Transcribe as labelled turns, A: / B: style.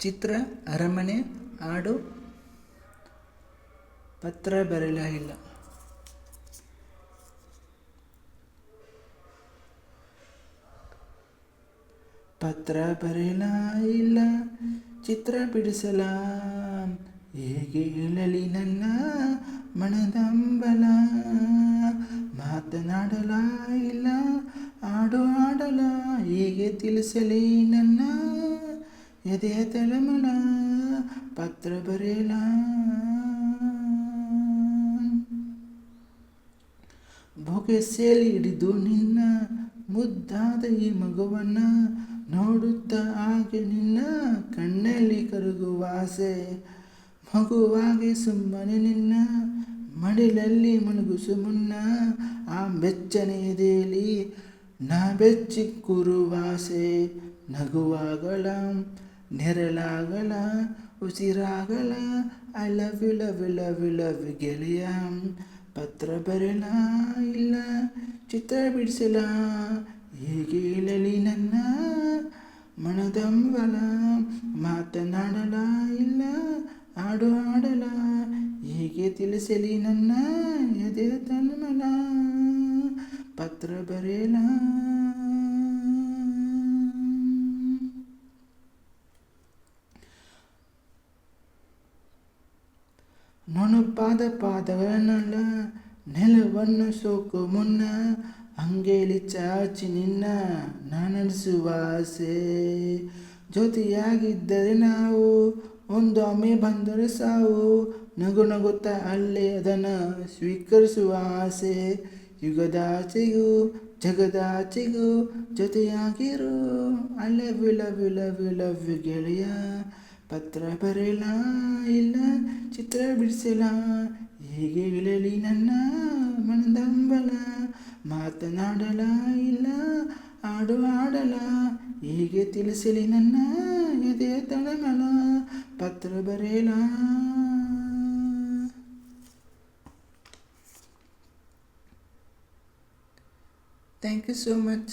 A: ಚಿತ್ರ, ಅರಮನೆ, ಹಾಡು, ಪತ್ರ ಬರೆಯಲ ಇಲ್ಲ. ಪತ್ರ ಬರೆಯಲ ಇಲ್ಲ, ಚಿತ್ರ ಬಿಡಿಸಲ, ಹೇಗೆ ಹೇಳಲಿ ನನ್ನ ಮನದಂಬಲ? ಮಾತನಾಡಲ ಇಲ್ಲ, ಹಾಡು ಹಾಡಲ, ಹೇಗೆ ತಿಳಿಸಲಿ ನನ್ನ ಎದೆಯ ತಳಮಳ ಪತ್ರ ಬರೆಯಲ. ಸೇಲಿ ಹಿಡಿದು ನಿನ್ನ, ಮುದ್ದಾದ ಈ ಮಗುವನ್ನ ನೋಡುತ್ತ ಹಾಗೆ ನಿನ್ನ ಕಣ್ಣಲ್ಲಿ ಕರಗುವ ಆಸೆ. ಮಗುವಾಗಿ ಸುಮ್ಮನೆ ನಿನ್ನ, ಮಡಿಲಲ್ಲಿ ಮುಳುಗಿಸು ಮುನ್ನ, ಆ ಬೆಚ್ಚನೆ ದೇಲಿ ನಾ ಬೆಚ್ಚಿ ಕೂರುವಾಸೆ ನಗುವಾಗಳ ನೆರಳಾಗಲ, ಉಸಿರಾಗಲ I love you love you love you love you ಗೆಳೆಯ, ಪತ್ರ ಬರೆಯಲ ಇಲ್ಲ, ಚಿತ್ರ ಬಿಡಿಸಲ ಹೀಗೆ ಇಳಲಿ ನನ್ನ ಮನದಂಬಲ ಮಾತನಾಡಲ ಇಲ್ಲ, ಹಾಡು ಹಾಡಲ ಹೀಗೆ ತಿಳಿಸಲಿ ನನ್ನ ಎದೆ ತನ್ಮಲ, ಪತ್ರ ಬರೆಯಲ ನೊಣಪಾದ ಪಾದಗಳನ್ನೆಲ್ಲ ನೆಲವನ್ನು ಸೋಕು ಮುನ್ನ ಅಂಗೇಲಿ ಚಾಚಿ ನಿನ್ನ ನಾನಡಿಸುವ ಆಸೆ. ಜೊತೆಯಾಗಿದ್ದರೆ ನಾವು ಒಂದೊಮ್ಮೆ ಬಂದರು ಸಾವು, ನಗು ನಗುತ್ತಾ ಅಲ್ಲೇ ಅದನ್ನು ಸ್ವೀಕರಿಸುವ ಆಸೆ. ಯುಗದಾಚೆಗೂ ಜಗದಾಚೆಗೂ ಜೊತೆಯಾಗಿರು I love you love you love you ಗೆಳೆಯ. ಪತ್ರ ಬರೆಯಲ ಇಲ್ಲ ಚಿತ್ರ ಬಿಡಿಸಲ ಹೇಗೆ ಇಳಲಿ ನನ್ನ ಮನದಂಬಲ? ಮಾತನಾಡಲ ಇಲ್ಲ ಹಾಡು ಹಾಡಲ ಹೇಗೆ ತಿಳಿಸಲಿ ನನ್ನ ಎದೆ ತಳಮಲ? ಪತ್ರ ಬರೆಯಲ ಥ್ಯಾಂಕ್ ಯು ಸೋ ಮಚ್